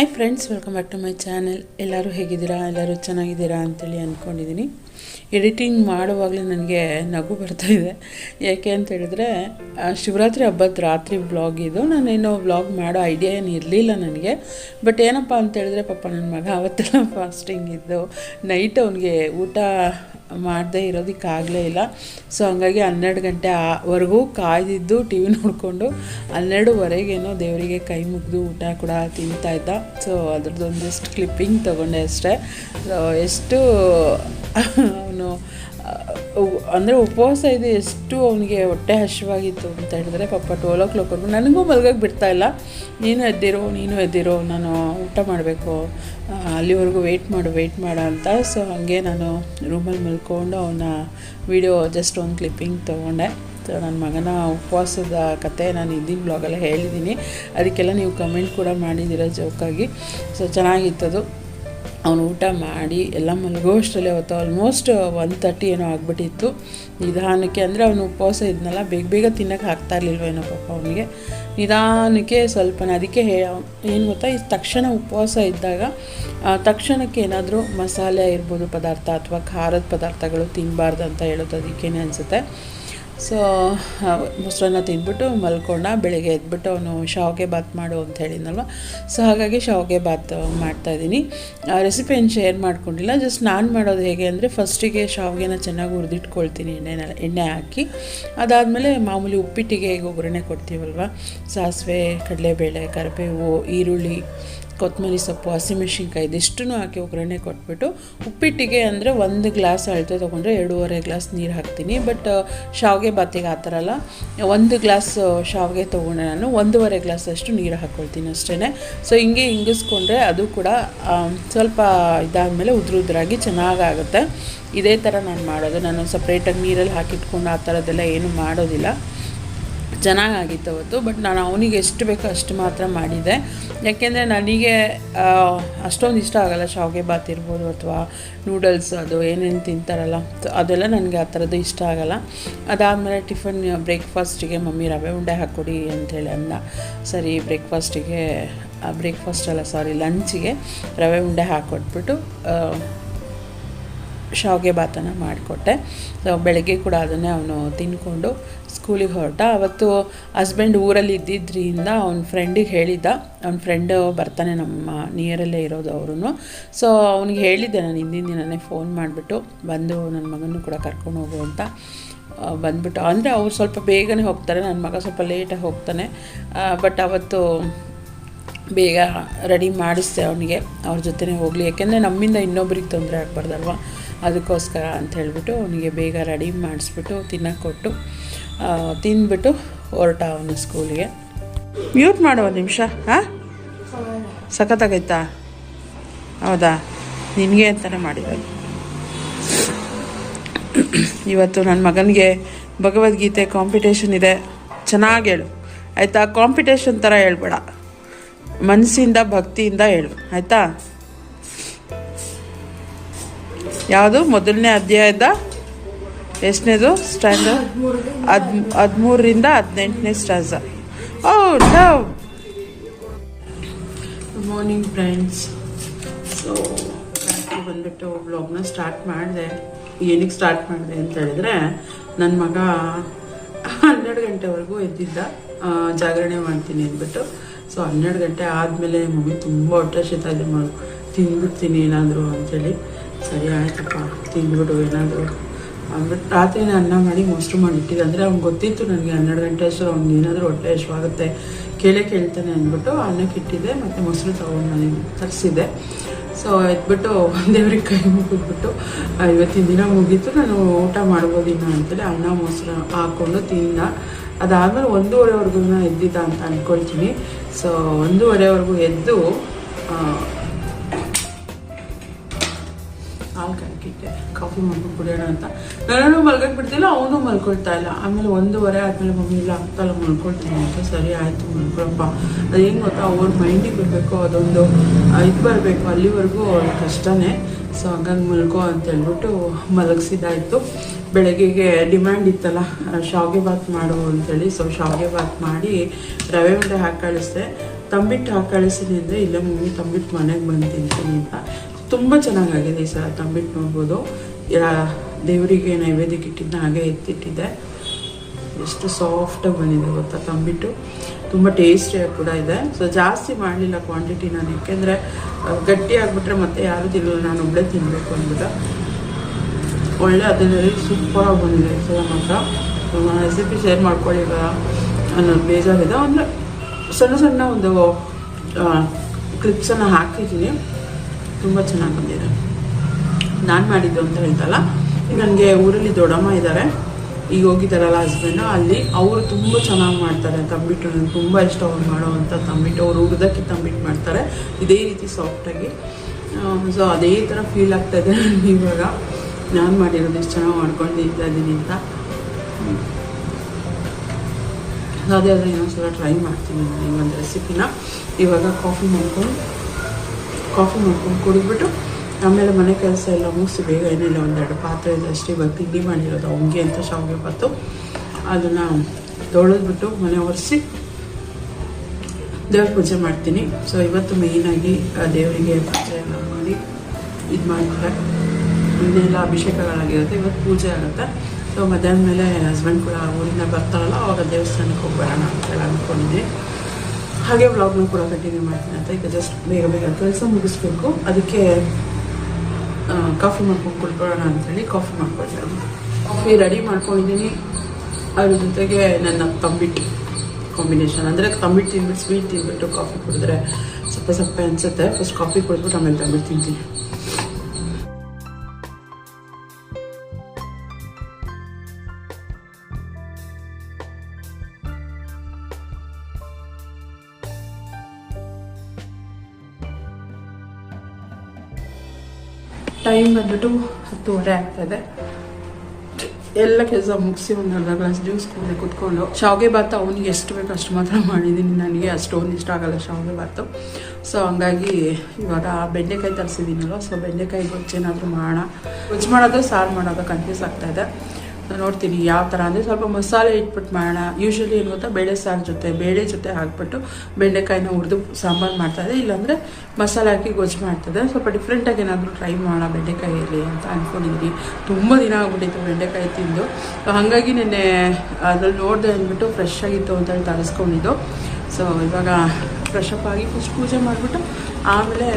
Hi friends welcome back to my channel ಎಲ್ಲರೂ ಹೇಗಿದ್ದೀರಾ? ಎಲ್ಲರೂ ಚೆನ್ನಾಗಿದ್ದೀರಾ ಅಂತೇಳಿ ಅಂದ್ಕೊಂಡಿದ್ದೀನಿ ಎಡಿಟಿಂಗ್ ಮಾಡುವಾಗಲೇ ನನಗೆ ನಗು ಬರ್ತಾಯಿದೆ ಯಾಕೆ ಅಂತ ಹೇಳಿದ್ರೆ ಶಿವರಾತ್ರಿ ಹಬ್ಬದ ರಾತ್ರಿ ಬ್ಲಾಗ್ ಇದು. ನಾನೇನೋ ವ್ಲಾಗ್ ಮಾಡೋ ಐಡಿಯಾ ಏನು ಇರಲಿಲ್ಲ ನನಗೆ. ಬಟ್ ಏನಪ್ಪ ಅಂತ ಹೇಳಿದ್ರೆ, ಪಾಪ ನನ್ನ ಮಗ ಅವತ್ತೆಲ್ಲ ಫಾಸ್ಟಿಂಗ್ ಇದ್ದು ನೈಟ್ ಅವನಿಗೆ ಊಟ ಮಾಡದೇ ಇರೋದಕ್ಕಾಗಲೇ ಇಲ್ಲ. ಸೊ ಹಂಗಾಗಿ ಹನ್ನೆರಡು ಗಂಟೆ ಆವರೆಗೂ ಕಾಯ್ದಿದ್ದು ಟಿ ವಿ ನೋಡಿಕೊಂಡು ಹನ್ನೆರಡುವರೆಗೇನೋ ದೇವರಿಗೆ ಕೈ ಮುಗಿದು ಊಟ ಕೂಡ ತಿಂತಾ ಇದ್ದ. ಸೊ ಅದ್ರದ್ದೊಂದಿಷ್ಟು ಕ್ಲಿಪ್ಪಿಂಗ್ ತೊಗೊಂಡೆ ಅಷ್ಟೇ. ಎಷ್ಟು, ಅವನು ಅಂದರೆ ಉಪವಾಸ ಇದೆ ಎಷ್ಟು ಅವನಿಗೆ ಹೊಟ್ಟೆ ಹಸಿವಾಗಿತ್ತು ಅಂತ ಹೇಳಿದ್ರೆ, ಪಾಪ ಟೋಲ್ ಓ ಕ್ಲಾಕ್ವರೆಗೂ ನನಗೂ ಮಲ್ಗಕ್ಕೆ ಬಿಡ್ತಾ ಇಲ್ಲ. ನೀನು ಎದ್ದಿರೋ ನೀನು ಎದ್ದಿರೋ, ನಾನು ಊಟ ಮಾಡಬೇಕು. ಅಲ್ಲಿವರೆಗೂ ವೆಯ್ಟ್ ಮಾಡು ವೆಯ್ಟ್ ಮಾಡು ಅಂತ. ಸೊ ಹಾಗೆ ನಾನು ರೂಮಲ್ಲಿ ಮಲ್ಕೊಂಡು ಅವನ ವಿಡಿಯೋ ಜಸ್ಟ್ ಒಂದು ಕ್ಲಿಪ್ಪಿಂಗ್ ತೊಗೊಂಡೆ. ಸೊ ನನ್ನ ಮಗನ ಉಪವಾಸದ ಕತೆ ನಾನು ಹಿಂದಿನ ಬ್ಲಾಗಲ್ಲೇ ಹೇಳಿದ್ದೀನಿ ಅದಕ್ಕೆಲ್ಲ ನೀವು ಕಮೆಂಟ್ ಕೂಡ ಮಾಡಿದ್ದೀರ ಜೋಕಾಗಿ ಸೊ ಚೆನ್ನಾಗಿತ್ತದು. ಅವನು ಊಟ ಮಾಡಿ ಎಲ್ಲ ಮಲಗೋ ಅಷ್ಟರಲ್ಲೇ ಆಲ್ಮೋಸ್ಟ್ ಒನ್ ತರ್ಟಿ ಏನೋ ಆಗಿಬಿಟ್ಟಿತ್ತು. ನಿಧಾನಕ್ಕೆ ಅಂದರೆ ಅವನು ಉಪವಾಸ ಇದ್ನಲ್ಲ, ಬೇಗ ಬೇಗ ತಿನ್ನೋಕೆ ಆಗ್ತಾ ಇರಲಿಲ್ವೇನೋ ಪಾಪ ಅವನಿಗೆ. ನಿಧಾನಕ್ಕೆ ಸ್ವಲ್ಪ ಅದಕ್ಕೆ ಏನು ಗೊತ್ತಾ, ಈ ತಕ್ಷಣ ಉಪವಾಸ ಇದ್ದಾಗ ತಕ್ಷಣಕ್ಕೆ ಏನಾದರೂ ಮಸಾಲೆ ಇರ್ಬೋದು ಪದಾರ್ಥ ಅಥವಾ ಖಾರದ ಪದಾರ್ಥಗಳು ತಿನ್ನಬಾರ್ದು ಅಂತ ಹೇಳೋದು ಅದಕ್ಕೇನೆ ಅನಿಸುತ್ತೆ. ಸೊ ಮೊಸರನ್ನ ತಿಂದ್ಬಿಟ್ಟು ಮಲ್ಕೊಂಡ ಬೆಳಗ್ಗೆ ಎದ್ಬಿಟ್ಟು ಅವನು ಶಾವಿಗೆ ಬಾತ್ ಮಾಡು ಅಂತ ಹೇಳಿದ್ನಲ್ವ? ಸೊ ಹಾಗಾಗಿ ಶಾವಿಗೆ ಬಾತ್ ಮಾಡ್ತಾಯಿದ್ದೀನಿ ರೆಸಿಪಿ ಏನು ಶೇರ್ ಮಾಡ್ಕೊಂಡಿಲ್ಲ. ಜಸ್ಟ್ ನಾನು ಮಾಡೋದು ಹೇಗೆ ಅಂದರೆ ಫಸ್ಟಿಗೆ ಶಾವಿಗೆನ ಚೆನ್ನಾಗಿ ಹುರಿದಿಟ್ಕೊಳ್ತೀನಿ, ಎಣ್ಣೆನ, ಎಣ್ಣೆ ಹಾಕಿ. ಅದಾದಮೇಲೆ ಮಾಮೂಲಿ ಉಪ್ಪಿಟ್ಟಿಗೆ ಈಗ ಒಗ್ಗರಣೆ ಕೊಡ್ತೀವಲ್ವ? ಸಾಸಿವೆ, ಕಡಲೆಬೇಳೆ, ಕರಿಬೇವು, ಈರುಳ್ಳಿ ಕೊತ್ತಂಬರಿ ಸೊಪ್ಪು ಹಸಿಮೆಣ್ಸಿನ್ಕಾಯಿ ಇದಿಷ್ಟು ಹಾಕಿ ಒಗ್ಗರಣೆ ಕೊಟ್ಬಿಟ್ಟು ಉಪ್ಪಿಟ್ಟಿಗೆ ಅಂದರೆ ಒಂದು ಗ್ಲಾಸ್ ಅಳತೆ ತೊಗೊಂಡ್ರೆ ಎರಡೂವರೆ ಗ್ಲಾಸ್ ನೀರು ಹಾಕ್ತೀನಿ. ಬಟ್ ಶಾವಿಗೆ ಬಾತಿಗೆ ಆ ಥರ ಅಲ್ಲ. ಒಂದು ಗ್ಲಾಸ್ ಶಾವಿಗೆ ತೊಗೊಂಡೆ ನಾನು. ಒಂದೂವರೆ ಗ್ಲಾಸ್ ಅಷ್ಟು ನೀರು ಹಾಕ್ಕೊಳ್ತೀನಿ ಅಷ್ಟೇ ಸೊ ಹಿಂಗೆ ಹಿಂಗಿಸ್ಕೊಂಡ್ರೆ ಅದು ಕೂಡ ಸ್ವಲ್ಪ ಇದಾದಮೇಲೆ ಉದುರು ಉದ್ರಾಗಿ ಚೆನ್ನಾಗಾಗುತ್ತೆ. ಇದೇ ಥರ ನಾನು ಮಾಡೋದು. ನಾನು ಸಪ್ರೇಟಾಗಿ ನೀರಲ್ಲಿ ಹಾಕಿಟ್ಕೊಂಡು ಆ ಥರದ್ದೆಲ್ಲ ಏನು ಮಾಡೋದಿಲ್ಲ. ಚೆನ್ನಾಗಾಗಿತ್ತು ಅವತ್ತು ಬಟ್ ನಾನು ಅವನಿಗೆ ಎಷ್ಟು ಬೇಕೋ ಅಷ್ಟು ಮಾತ್ರ ಮಾಡಿದೆ. ಯಾಕೆಂದರೆ ನನಗೆ ಅಷ್ಟೊಂದು ಇಷ್ಟ ಆಗೋಲ್ಲ ಶಾವಿಗೆ ಬಾತ್ ಇರ್ಬೋದು ಅಥವಾ ನೂಡಲ್ಸ್ ಅದು ಏನೇನು ತಿಂತಾರಲ್ಲ ಅದೆಲ್ಲ ನನಗೆ ಆ ಥರದ್ದು ಇಷ್ಟ ಆಗೋಲ್ಲ. ಅದಾದಮೇಲೆ ಟಿಫನ್ ಬ್ರೇಕ್ಫಾಸ್ಟಿಗೆ ಮಮ್ಮಿ ರವೆ ಉಂಡೆ ಹಾಕ್ಕೊಡಿ ಅಂಥೇಳಿ ಅಂದ. ಸರಿ, ಬ್ರೇಕ್ಫಾಸ್ಟಿಗೆ ಬ್ರೇಕ್ಫಾಸ್ಟ್ ಅಲ್ಲ ಸಾರಿ ಲಂಚಿಗೆ ರವೆ ಉಂಡೆ ಹಾಕ್ಕೊಟ್ಬಿಟ್ಟು ಶಾವಿಗೆ ಭಾತನ ಮಾಡಿಕೊಟ್ಟೆ. ಸೊ ಬೆಳಗ್ಗೆ ಕೂಡ ಅದನ್ನೇ ಅವನು ತಿನ್ಕೊಂಡು ಸ್ಕೂಲಿಗೆ ಹೊರಟ. ಅವತ್ತು ಹಸ್ಬೆಂಡ್ ಊರಲ್ಲಿ ಇದ್ದಿದ್ದರಿಂದ ಅವ್ನ ಫ್ರೆಂಡಿಗೆ ಹೇಳಿದ್ದ. ಅವ್ನ ಫ್ರೆಂಡು ಬರ್ತಾನೆ ನಮ್ಮ ನಿಯರಲ್ಲೇ ಇರೋದು ಅವರು ಸೊ ಅವ್ನಿಗೆ ಹೇಳಿದ್ದೆ ನಾನು ಹಿಂದಿನ ದಿನನೇ ಫೋನ್ ಮಾಡಿಬಿಟ್ಟು, ಬಂದು ನನ್ನ ಮಗನೂ ಕೂಡ ಕರ್ಕೊಂಡು ಹೋಗು ಅಂತ. ಬಂದ್ಬಿಟ್ಟು, ಅಂದರೆ ಅವ್ರು ಸ್ವಲ್ಪ ಬೇಗನೆ ಹೋಗ್ತಾರೆ. ನನ್ನ ಮಗ ಸ್ವಲ್ಪ ಲೇಟಾಗಿ ಹೋಗ್ತಾನೆ. ಬಟ್ ಅವತ್ತು ಬೇಗ ರೆಡಿ ಮಾಡಿಸ್ದೆ ಅವನಿಗೆ. ಅವ್ರ ಜೊತೆನೇ ಹೋಗಲಿ. ಯಾಕೆಂದರೆ ನಮ್ಮಿಂದ ಇನ್ನೊಬ್ರಿಗೆ ತೊಂದರೆ ಆಗಬಾರ್ದಲ್ವ? ಅದಕ್ಕೋಸ್ಕರ ಅಂತ ಹೇಳಿಬಿಟ್ಟು ಅವನಿಗೆ ಬೇಗ ರೆಡಿ ಮಾಡಿಸ್ಬಿಟ್ಟು ತಿನ್ನೋಕ್ಕೊಟ್ಟು ತಿಂದ್ಬಿಟ್ಟು ಹೊರಟ ಅವನು ಸ್ಕೂಲಿಗೆ. ಮ್ಯೂಟ್ ಮಾಡು ಒಂದು ನಿಮಿಷ, ಹಾಂ? ಸಖತ್ತಾಗೈತಾ? ಹೌದಾ? ನಿನಗೆ ಅಂತಲೇ ಮಾಡಿರೋದು. ಇವತ್ತು ನನ್ನ ಮಗನಿಗೆ ಭಗವದ್ಗೀತೆ ಕಾಂಪಿಟೇಷನ್ ಇದೆ. ಚೆನ್ನಾಗಿ ಹೇಳು. ಆಯಿತಾ? ಕಾಂಪಿಟೇಷನ್ ಥರ ಹೇಳ್ಬೇಡ. ಮನಸ್ಸಿಂದ ಭಕ್ತಿಯಿಂದ ಹೇಳು. ಆಯಿತಾ? ಯಾವುದು? ಮೊದಲನೇ ಅಧ್ಯಾಯದ ಎಷ್ಟನೇದು? ಸ್ಟ್ಯಾಂಡ್ ಹದ್, ಹದಿಮೂರರಿಂದ ಹದಿನೆಂಟನೇ ಸ್ಟಾಜ ಓ ಡವ್ ಗುಡ್ ಮಾರ್ನಿಂಗ್ ಫ್ರೆಂಡ್ಸ್ ಸೊ ಬಂದುಬಿಟ್ಟು ವ್ಲಾಗ್ನ ಸ್ಟಾರ್ಟ್ ಮಾಡಿದೆ. ಏನಕ್ಕೆ ಸ್ಟಾರ್ಟ್ ಮಾಡಿದೆ ಅಂತ ಹೇಳಿದ್ರೆ ನನ್ನ ಮಗ ಹನ್ನೆರಡು ಗಂಟೆವರೆಗೂ ಎದ್ದಿದ್ದ. ಜಾಗರಣೆ ಮಾಡ್ತೀನಿ ಅಂದ್ಬಿಟ್ಟು. ಸೊ ಹನ್ನೆರಡು ಗಂಟೆ ಆದಮೇಲೆ ಮಮ್ಮಿ ತುಂಬ ಹೊಟ್ಟೆ ಶೀತ ಇದೆ ತಿಂದ್ಬಿಡ್ತೀನಿ ಏನಾದರೂ ಅಂಥೇಳಿ ಸರಿ ಆಯ್ತಪ್ಪ ತಿಂದ್ಬಿಡು ಏನಾದರೂ. ಅಂದ್ಬಿಟ್ಟು ರಾತ್ರಿನೇ ಅನ್ನ ಮಾಡಿ ಮೊಸರು ಮಾಡಿಟ್ಟಿದ್ದೆ ಅಂದರೆ ಅವ್ನಿಗೆ ಗೊತ್ತಿತ್ತು ನನಗೆ ಹನ್ನೆರಡು ಗಂಟೆ ಅಷ್ಟು ಅವ್ನಿಗೆ ಏನಾದರೂ ಹೊಟ್ಟೆ ಹಸಿವಾಗುತ್ತೆ ಕೇಳೇ ಕೇಳ್ತಾನೆ ಅಂದ್ಬಿಟ್ಟು ಅನ್ನಕ್ಕೆ ಇಟ್ಟಿದ್ದೆ, ಮತ್ತು ಮೊಸರು ತೊಗೊಂಡು ನಾನು ತರಿಸಿದ್ದೆ. ಸೊ ಎದ್ಬಿಟ್ಟು ದೇವ್ರಿಗೆ ಕೈ ಮುಗಿದ್ಬಿಟ್ಟು ಇವತ್ತಿನ ದಿನ ಮುಗೀತು, ನಾನು ಊಟ ಮಾಡ್ಬೋದಿನ ಅಂತೇಳಿ ಅನ್ನ, ಮೊಸರು ಹಾಕ್ಕೊಂಡು ತಿಂದ. ಅದಾದಮೇಲೆ ಒಂದೂವರೆವರೆಗೂ ಎದ್ದಿದ್ದ ಅಂತ ಅಂದ್ಕೊಳ್ತೀನಿ ಸೊ ಒಂದೂವರೆವರೆಗೂ ಎದ್ದು ಕಾಫಿ ಮಾಡ್ಕೊಂಡು ಕುಡಿಯೋಣ ಅಂತ. ನಾನು ಮಲ್ಗಕ್ಕೆ ಬಿಡ್ತಿಲ್ಲ ಅವನು ಮಲ್ಕೊಳ್ತಾ ಇಲ್ಲ. ಆಮೇಲೆ ಒಂದೂವರೆ ಆದಮೇಲೆ ಮಮ್ಮಿ, ಇಲ್ಲ ಆಗ್ತಲ್ಲ ಮಲ್ಕೊಳ್ತೀನಿ ಅಂತ ಸರಿ ಆಯಿತು, ಮಲ್ಕೊಳಪ್ಪ. ಅದೇನು ಗೊತ್ತಾ, ಅವ್ರ ಮೈಂಡಿಗೆ ಬರಬೇಕು ಅದೊಂದು ಇದು ಬರಬೇಕು. ಅಲ್ಲಿವರೆಗೂ ಕಷ್ಟನೇ. ಸೊ ಹಂಗಾಗಿ ಮಲ್ಕೋ ಅಂತ ಹೇಳ್ಬಿಟ್ಟು ಮಲಗಿಸಿದಾಯಿತು ಬೆಳಗ್ಗೆಗೆ ಡಿಮ್ಯಾಂಡ್ ಇತ್ತಲ್ಲ ಶಾವಿಗೆ ಬಾತ್ ಮಾಡು ಅಂತೇಳಿ. ಸೊ ಶಾವಿಗೆ ಬಾತ್ ಮಾಡಿ ರವೆ ಉಂಡೆ ಹಾಕಿ ಕಳಿಸ್ದೆ. ತಂಬಿಟ್ಟು ಹಾಕಿ ಕಳಿಸಿದೆ ಅಂದರೆ, ಇಲ್ಲ ಮಮ್ಮಿ, ತಂಬಿಟ್ಟು ಮನೆಗೆ ಬಂದು ತಿಂತೀನಿ ಅಂತ. ತುಂಬ ಚೆನ್ನಾಗಾಗಿದೆ ಈ ಸಲ ತಂಬಿಟ್ಟು ನೋಡ್ಬೋದು. ಯಾ- ದೇವರಿಗೆ ನೈವೇದ್ಯಕ್ಕೆ ಇಟ್ಟಿದ್ದ ಹಾಗೆ ಎತ್ತಿಟ್ಟಿದ್ದೆ. ಎಷ್ಟು ಸಾಫ್ಟಾಗಿ ಬಂದಿದೆ ಗೊತ್ತಾ ತಂಬಿಟ್ಟು. ತುಂಬ ಟೇಸ್ಟಿಯಾಗಿ ಕೂಡ ಇದೆ. ಸೊ ಜಾಸ್ತಿ ಮಾಡಲಿಲ್ಲ ಕ್ವಾಂಟಿಟಿ ನಾನು. ಯಾಕೆಂದರೆ ಗಟ್ಟಿ ಆಗಿಬಿಟ್ರೆ ಮತ್ತೆ ಯಾರು ತಿನ್ನಲ್ಲ. ನಾನು ಒಬ್ಬಳೇ ತಿನ್ನಬೇಕು ಅಂದ್ಬಿಟ್ಟು. ಒಳ್ಳೆ ಅದರಲ್ಲಿ ಸೂಪರಾಗಿ ಬಂದಿದೆ. ಸೊ ಮಾತ್ರ ರೆಸಿಪಿ ಶೇರ್ ಮಾಡ್ಕೊಳ್ಳಿಲ್ಲ ಅನ್ನೋದು ಬೇಜಾರಿದೆ. ಅಂದರೆ, ಸಣ್ಣ ಸಣ್ಣ ಒಂದು ಕ್ಲಿಪ್ಸನ್ನು ಹಾಕಿದ್ದೀನಿ. ತುಂಬ ಚೆನ್ನಾಗಿ ಬಂದಿದೆ. ನಾನು ಮಾಡಿದ್ದು ಅಂತ ಹೇಳ್ತಲ್ಲ? ನನಗೆ ಊರಲ್ಲಿ ದೊಡ್ಡಮ್ಮ ಇದ್ದಾರೆ ಈಗ ಹೋಗಿದ್ದಾರಲ್ಲ ಹಸ್ಬೆಂಡು ಅಲ್ಲಿ ಅವರು ತುಂಬ ಚೆನ್ನಾಗಿ ಮಾಡ್ತಾರೆ. ತಂಬಿಟ್ಟು ನನಗೆ ತುಂಬ ಇಷ್ಟ ಅವ್ರು ಮಾಡೋವಂಥ ತಂಬಿಟ್ಟು, ಅವರು ಹುರಿದಕ್ಕೆ ತಂಬಿಟ್ಟು ಮಾಡ್ತಾರೆ. ಇದೇ ರೀತಿ ಸಾಫ್ಟಾಗಿ ಸೊ ಅದೇ ಥರ ಫೀಲ್ ಆಗ್ತಾ ಇದೆ ಇವಾಗ. ನಾನು ಮಾಡಿರೋದು ಎಷ್ಟು ಚೆನ್ನಾಗಿ ಮಾಡ್ಕೊಂಡು ತಿಂತಾ ಇದ್ದೀನಿ ಅಂತ. ಅದೇ ಆದರೆ ಇನ್ನೊಂದ್ಸಲ ಟ್ರೈ ಮಾಡ್ತೀನಿ ನಾನು ಒಂದು ರೆಸಿಪಿನ ಇವಾಗ ಕಾಫಿ ಮಾಡ್ಕೊಂಡು ಕಾಫಿ ಮಾಡ್ಕೊಂಡು ಕುಡಿದ್ಬಿಟ್ಟು ಆಮೇಲೆ ಮನೆ ಕೆಲಸ ಎಲ್ಲ ಮುಗಿಸಿ ಬೇಗ ಏನಿಲ್ಲ ಒಂದೆರಡು ಪಾತ್ರೆ ಇದೆ ಅಷ್ಟೇ. ಇವಾಗ ತಿಂಡಿ ಮಾಡಿರೋದು ಅವಂಗೆ ಅಂತ ಶಾವಿಗೆ ಬತ್ತು ಅದನ್ನು ತೊಳೆದ್ಬಿಟ್ಟು ಮನೆ ಒರೆಸಿ ದೇವ್ರ ಪೂಜೆ ಮಾಡ್ತೀನಿ. ಸೊ ಇವತ್ತು ಮೇಯ್ನಾಗಿ ದೇವರಿಗೆ ಪೂಜೆ ಎಲ್ಲ ಮಾಡಿ ಇದು ಮಾಡ್ತಾರೆ. ಇನ್ನೆಲ್ಲ ಅಭಿಷೇಕಗಳಾಗಿರುತ್ತೆ. ಇವತ್ತು ಪೂಜೆ ಆಗುತ್ತೆ. ಸೊ ಮಧ್ಯಾಹ್ನ ಮೇಲೆ ಹಸ್ಬೆಂಡ್ ಕೂಡ ಊರಿಂದ ಬರ್ತಾರಲ್ಲ ಅವಾಗ ದೇವಸ್ಥಾನಕ್ಕೆ ಹೋಗ್ಬರೋಣ ಅಂತೆಲ್ಲ ಅಂದ್ಕೊಂಡಿದ್ದೆ ಹಾಗೆ ವ್ಲಾಗ್ನ ಕೂಡ ಕಂಟಿನ್ಯೂ ಮಾಡ್ತೀನಿ ಅಂತ. ಈಗ ಜಸ್ಟ್ ಬೇಗ ಬೇಗ ಕೆಲಸ ಮುಗಿಸ್ಬೇಕು. ಅದಕ್ಕೆ ಆ, ಕಾಫಿ ಮಾಡ್ಕೊಂಡು ಕುಡ್ಕೊಳ್ಳೋಣ ಅಂತೇಳಿ ಕಾಫಿ ಮಾಡ್ಕೊಂಡೆ ಕಾಫಿ ರೆಡಿ ಮಾಡ್ಕೊಂಡಿದ್ದೀನಿ. ಅದ್ರ ಜೊತೆಗೆ ನನ್ನ ತಂಬಿಟ್ಟು ಕಾಂಬಿನೇಷನ್ ಅಂದರೆ ತಂಬಿಟ್ಟು ತಿಂದ್ಬಿಟ್ಟು ಸ್ವೀಟ್ ತಿಂದ್ಬಿಟ್ಟು ಕಾಫಿ ಕುಡಿದ್ರೆ ಸಪ್ಪೆ ಸಪ್ಪೆ ಅನಿಸುತ್ತೆ. ಫಸ್ಟ್ ಕಾಫಿ ಕುಡಿದ್ಬಿಟ್ಟು ಆಮೇಲೆ ತಂಬಿಟ್ಟು ತಿಂತೀನಿ. ಬಂದ್ಬಿಟ್ಟು ಹತ್ತುವರೆ ಆಗ್ತದೆ ಎಲ್ಲ ಕೆಲಸ ಮುಗಿಸಿ ಒಂದು ಅರ್ಧ ಗ್ಲಾಸ್ ಜ್ಯೂಸ್ ಕುಡಿದು ಕುತ್ಕೊಂಡು. ಶಾವಿಗೆ ಭಾತು ಅವನಿಗೆ ಎಷ್ಟು ಬೇಕು ಅಷ್ಟು ಮಾತ್ರ ಮಾಡಿದ್ದೀನಿ ನನಗೆ ಅಷ್ಟೊಂದು ಇಷ್ಟ ಆಗಲ್ಲ ಶಾವಿಗೆ ಭಾತು. ಸೊ ಹಂಗಾಗಿ ಇವಾಗ ಬೆಂಡೆಕಾಯಿ ತರಿಸಿದ್ದೀನಲ್ವ ಸೊ ಬೆಂಡೆಕಾಯಿ ಗೊಜ್ಜೇನಾದರೂ ಮಾಡೋಣ. ಗೊಜ್ಜು ಮಾಡೋದು, ಸಾರು ಮಾಡೋದು ಕನ್ಫ್ಯೂಸ್ ಆಗ್ತಾಯಿದೆ ನೋಡ್ತೀನಿ ಯಾವ ಥರ ಅಂದರೆ ಸ್ವಲ್ಪ ಮಸಾಲೆ ಇಟ್ಬಿಟ್ಟು ಮಾಡೋಣ. ಯೂಶ್ವಲಿ ಏನು ಗೊತ್ತಾ? ಬೇಳೆ ಸಾರು ಜೊತೆ, ಬೇಳೆ ಜೊತೆ ಹಾಕ್ಬಿಟ್ಟು ಬೆಂಡೆಕಾಯಿನ ಹುರಿದು ಸಾಂಬಾರು ಮಾಡ್ತಾಯಿದ್ದೆ ಇಲ್ಲಾಂದರೆ ಮಸಾಲೆ ಹಾಕಿ ಗೊಜ್ಜು ಮಾಡ್ತದೆ ಸ್ವಲ್ಪ ಡಿಫ್ರೆಂಟಾಗಿ ಏನಾದರೂ ಟ್ರೈ ಮಾಡೋಣ ಬೆಂಡೆಕಾಯಿಯಲ್ಲಿ ಅಂತ ಅಂದ್ಕೊಂಡಿದ್ದೀನಿ ತುಂಬ ದಿನ ಆಗ್ಬಿಟ್ಟಿತ್ತು ಬೆಂಡೆಕಾಯಿ ತಿಂದು. ಹಾಗಾಗಿ ನೆನ್ನೆ ಅದ್ರಲ್ಲಿ ನೋಡಿದೆ ಅಂದ್ಬಿಟ್ಟು ಫ್ರೆಶ್ ಆಗಿತ್ತು ಅಂತೇಳಿ ತರಿಸ್ಕೊಂಡಿದ್ದು. ಸೊ ಇವಾಗ ಫ್ರೆಶ್ ಅಪ್ ಆಗಿ ಫಸ್ಟ್ ಪೂಜೆ ಮಾಡಿಬಿಟ್ಟು ಆಮೇಲೆ